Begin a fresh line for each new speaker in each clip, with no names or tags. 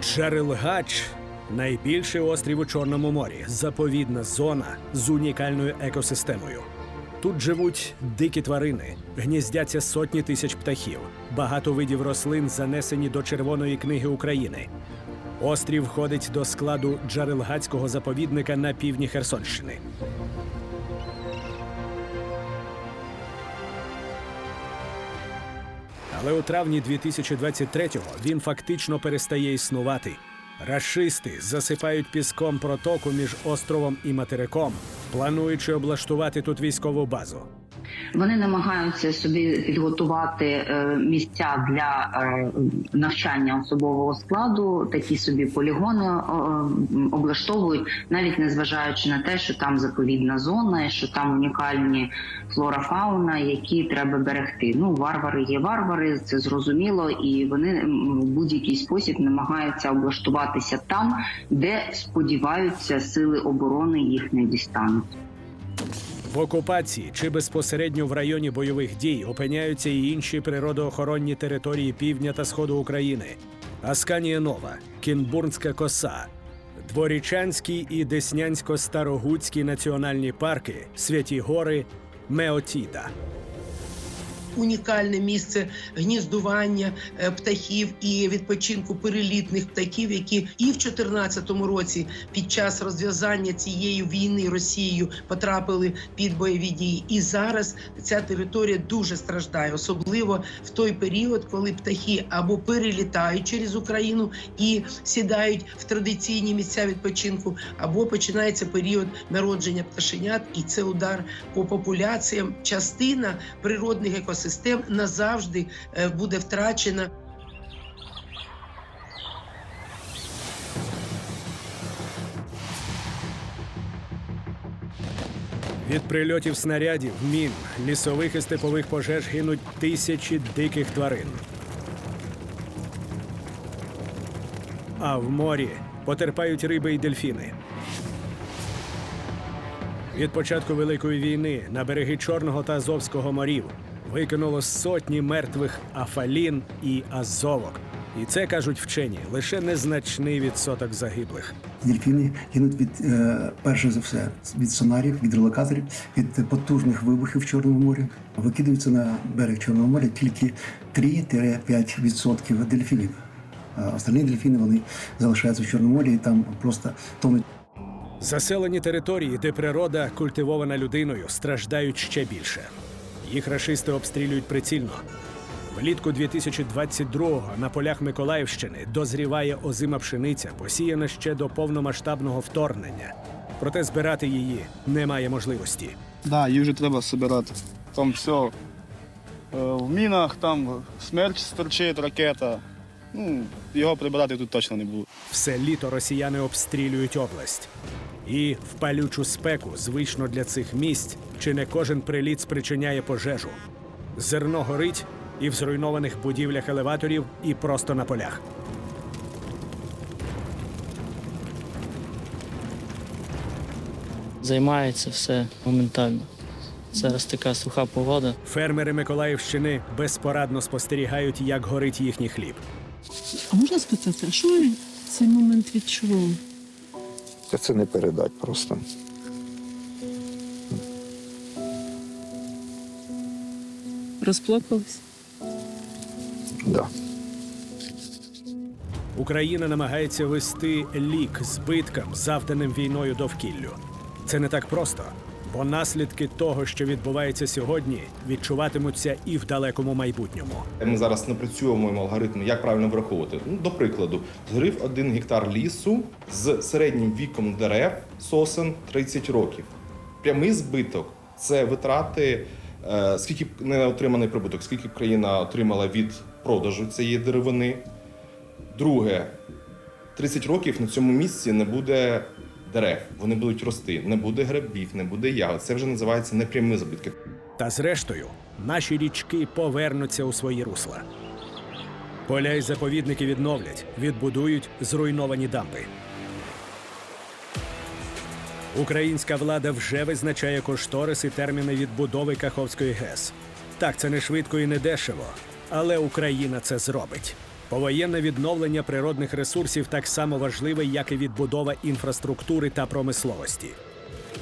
Джарелгач найбільший острів у Чорному морі, заповідна зона з унікальною екосистемою. Тут живуть дикі тварини, гніздяться сотні тисяч птахів, багато видів рослин занесені до Червоної книги України. Острів входить до складу Джарелгацького заповідника на півдні Херсонщини. Але у травні 2023-го він фактично перестає існувати. Рашисти засипають піском протоку між островом і материком, плануючи облаштувати тут військову базу.
Вони намагаються собі підготувати е, місця для е, навчання особового складу, такі собі полігони е, облаштовують, навіть не зважаючи на те, що там заповідна зона, що там унікальні флора фауна, які треба берегти. Ну, варвари є варвари, це зрозуміло, і вони в будь-який спосіб намагаються облаштуватися там, де сподіваються сили оборони їх не дістануть.
В окупації чи безпосередньо в районі бойових дій опиняються і інші природоохоронні території півдня та сходу України: Асканія Нова, Кінбурнська коса, Дворічанський і Деснянсько-Старогуцький національні парки, Святі Гори, Меотіда.
Унікальне місце гніздування е, птахів і відпочинку перелітних птахів, які і в 2014 році під час розв'язання цієї війни Росією потрапили під бойові дії. І зараз ця територія дуже страждає, особливо в той період, коли птахи або перелітають через Україну і сідають в традиційні місця відпочинку, або починається період народження пташенят, і це удар по популяціям. Частина природних екосистем назавжди е, буде втрачена.
Від прильотів снарядів, мін, лісових і степових пожеж гинуть тисячі диких тварин. А в морі потерпають риби і дельфіни. Від початку Великої війни на береги Чорного та Азовського морів викинуло сотні мертвих афалін і азовок. І це кажуть вчені лише незначний відсоток загиблих.
Дельфіни гинуть від е, перше за все від сонарів, від релокаторів, від потужних вибухів в Чорному морі. Викидаються на берег Чорного моря тільки 3-5% дельфінів. А остальні дельфіни вони залишаються в Чорному морі і там просто тонуть.
Заселені території, де природа культивована людиною, страждають ще більше. Їх рашисти обстрілюють прицільно. Влітку 2022-го на полях Миколаївщини дозріває озима пшениця, посіяна ще до повномасштабного вторгнення. Проте збирати її немає можливості.
Да, їх вже треба збирати. Там все е, в мінах, там смерч стерчить, ракета. Ну, його прибирати тут точно не буду.
Все літо росіяни обстрілюють область. І в палючу спеку, звично для цих місць, чи не кожен приліт спричиняє пожежу. Зерно горить і в зруйнованих будівлях елеваторів, і просто на полях.
Займається все моментально. Зараз така суха погода.
Фермери Миколаївщини безпорадно спостерігають, як горить їхній хліб.
А можна спитати, а що ви в цей момент відчували?
Та це не передать просто.
Розплакались?
Да.
Україна намагається вести лік збиткам, завданим війною довкіллю. Це не так просто, бо наслідки того, що відбувається сьогодні, відчуватимуться і в далекому майбутньому.
Ми зараз напрацьовуємо алгоритми, як правильно враховувати. Ну, до прикладу, згорів один гектар лісу з середнім віком дерев сосен 30 років. Прямий збиток це витрати, е, скільки не отриманий прибуток, скільки країна отримала від продажу цієї деревини. Друге, 30 років на цьому місці не буде дерев, вони будуть рости, не буде грибів, не буде ягод. Це вже називається непрямі збитки.
Та зрештою, наші річки повернуться у свої русла. Поля й заповідники відновлять, відбудують зруйновані дамби. Українська влада вже визначає кошторис і терміни відбудови Каховської ГЕС. Так, це не швидко і не дешево, але Україна це зробить. Повоєнне відновлення природних ресурсів так само важливе, як і відбудова інфраструктури та промисловості.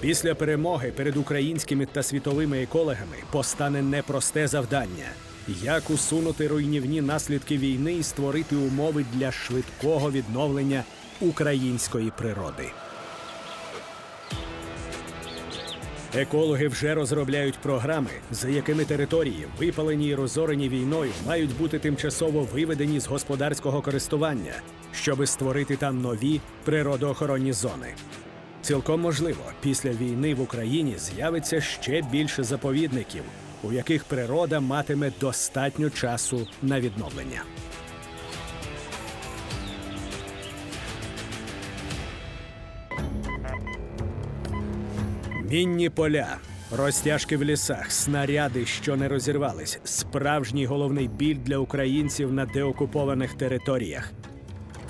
Після перемоги перед українськими та світовими екологами постане непросте завдання: як усунути руйнівні наслідки війни і створити умови для швидкого відновлення української природи. Екологи вже розробляють програми, за якими території, випалені і розорені війною, мають бути тимчасово виведені з господарського користування, щоби створити там нові природоохоронні зони. Цілком можливо, після війни в Україні з'явиться ще більше заповідників, у яких природа матиме достатньо часу на відновлення. Мінні поля, розтяжки в лісах, снаряди, що не розірвались, справжній головний біль для українців на деокупованих територіях.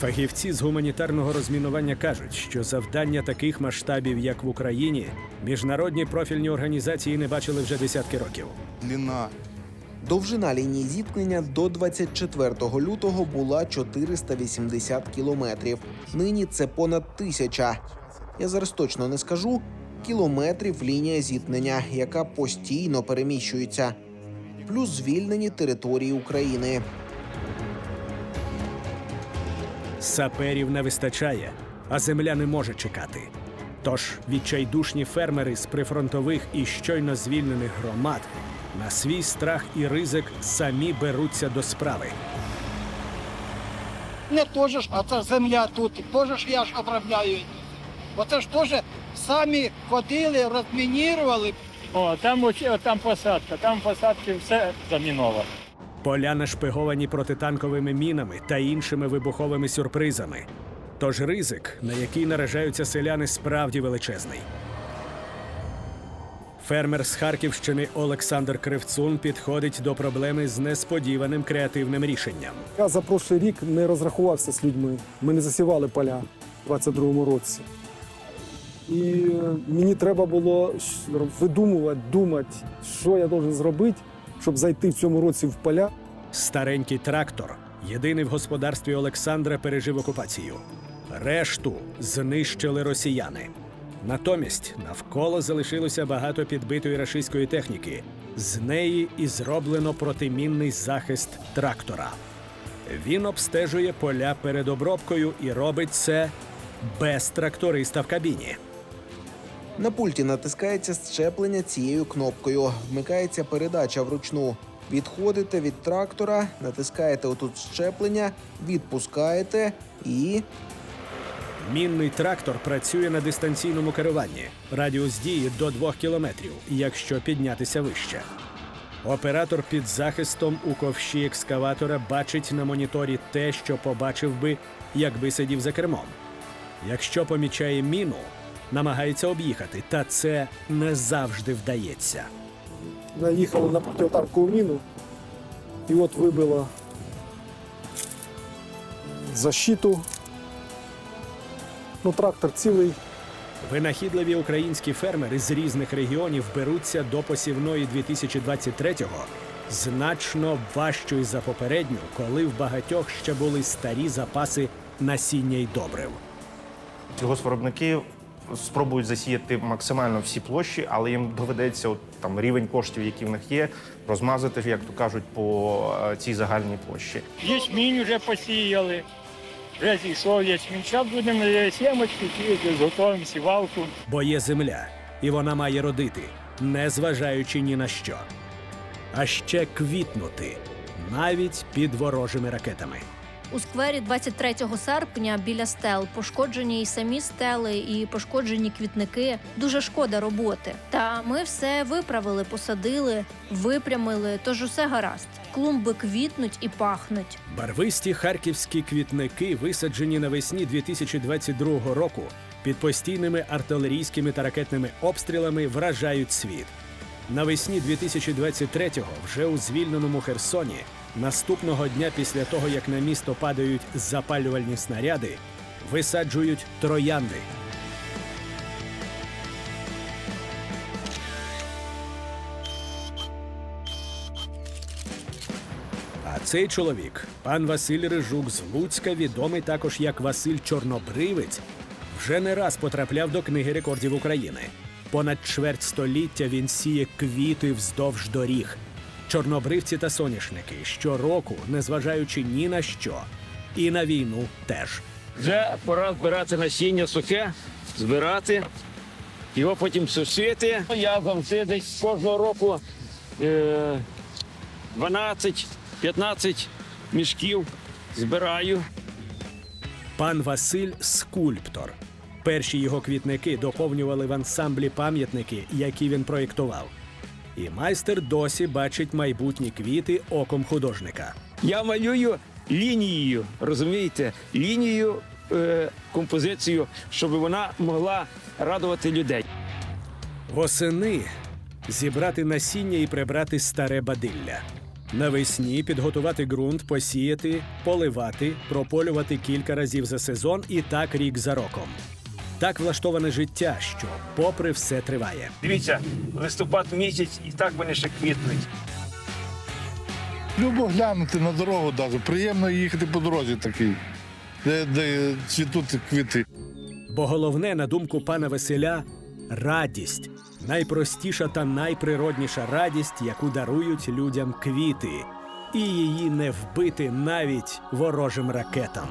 Фахівці з гуманітарного розмінування кажуть, що завдання таких масштабів, як в Україні, міжнародні профільні організації не бачили вже десятки років.
Длина. Довжина лінії зіткнення до 24 лютого була 480 кілометрів. Нині це понад тисяча. Я зараз точно не скажу кілометрів лінія зіткнення, яка постійно переміщується, плюс звільнені території України.
Саперів не вистачає, а земля не може чекати. Тож відчайдушні фермери з прифронтових і щойно звільнених громад на свій страх і ризик самі беруться до справи.
Не теж а це земля тут, теж я ж обробляю. Оце ж теж самі ходили, розмінірували.
О, там, о, там посадка, там посадки все заміновано.
Поля нашпиговані протитанковими мінами та іншими вибуховими сюрпризами. Тож ризик, на який наражаються селяни, справді величезний. Фермер з Харківщини Олександр Кривцун підходить до проблеми з несподіваним креативним рішенням.
Я за прошлий рік не розрахувався з людьми. Ми не засівали поля у 22-му році. І е, мені треба було видумувати, думати, що я должен зробити, щоб зайти в цьому році в поля.
Старенький трактор, єдиний в господарстві Олександра, пережив окупацію. Решту знищили росіяни. Натомість навколо залишилося багато підбитої рашистської техніки. З неї і зроблено протимінний захист трактора. Він обстежує поля перед обробкою і робить це без тракториста в кабіні.
На пульті натискається щеплення цією кнопкою. Вмикається передача вручну. Відходите від трактора, натискаєте отут щеплення, відпускаєте і
Мінний трактор працює на дистанційному керуванні. Радіус дії до 2 кілометрів, якщо піднятися вище. Оператор під захистом у ковші екскаватора бачить на моніторі те, що побачив би, якби сидів за кермом. Якщо помічає міну, намагається об'їхати, та це не завжди вдається.
Наїхали на протитанкову міну, і от вибило защиту. Ну, трактор цілий.
Винахідливі українські фермери з різних регіонів беруться до посівної 2023-го значно важчої за попередню, коли в багатьох ще були старі запаси насіння й добрив.
Госпвиробники спробують засіяти максимально всі площі, але їм доведеться от, там рівень коштів, які в них є, розмазати, як то кажуть, по е, цій загальній площі.
Ячмінь вже посіяли, вже зійшов ячмінь. Зараз будемо сімочки сіяти, зготовимо сівалку.
Бо є земля, і вона має родити, не зважаючи ні на що. А ще квітнути навіть під ворожими ракетами.
У сквері 23 серпня біля стел пошкоджені і самі стели, і пошкоджені квітники. Дуже шкода роботи. Та ми все виправили, посадили, випрямили. Тож усе гаразд. Клумби квітнуть і пахнуть.
Барвисті харківські квітники, висаджені навесні 2022 року, під постійними артилерійськими та ракетними обстрілами вражають світ. Навесні 2023-го, вже у звільненому Херсоні, наступного дня після того, як на місто падають запалювальні снаряди, висаджують троянди. А цей чоловік, пан Василь Рижук з Луцька, відомий також як Василь Чорнобривець, вже не раз потрапляв до книги рекордів України. Понад чверть століття він сіє квіти вздовж доріг. Чорнобривці та соняшники щороку, незважаючи ні на що, і на війну теж.
Вже пора збирати насіння сухе, збирати, його потім сушити. Я завжди десь кожного року е, 12-15 мішків збираю.
Пан Василь скульптор. Перші його квітники доповнювали в ансамблі пам'ятники, які він проєктував. І майстер досі бачить майбутні квіти оком художника.
Я малюю лінією, розумієте, лінією е, композицію, щоб вона могла радувати людей.
Восени зібрати насіння і прибрати старе бадилля. Навесні підготувати ґрунт, посіяти, поливати, прополювати кілька разів за сезон і так рік за роком. Так влаштоване життя, що, попри все, триває.
Дивіться, листопад місяць і так вони ще квітнуть.
Любо глянути на дорогу даже. Приємно їхати по дорозі такій, де, де цвітуть квіти.
Бо головне, на думку пана Василя, радість найпростіша та найприродніша радість, яку дарують людям квіти, і її не вбити навіть ворожим ракетам.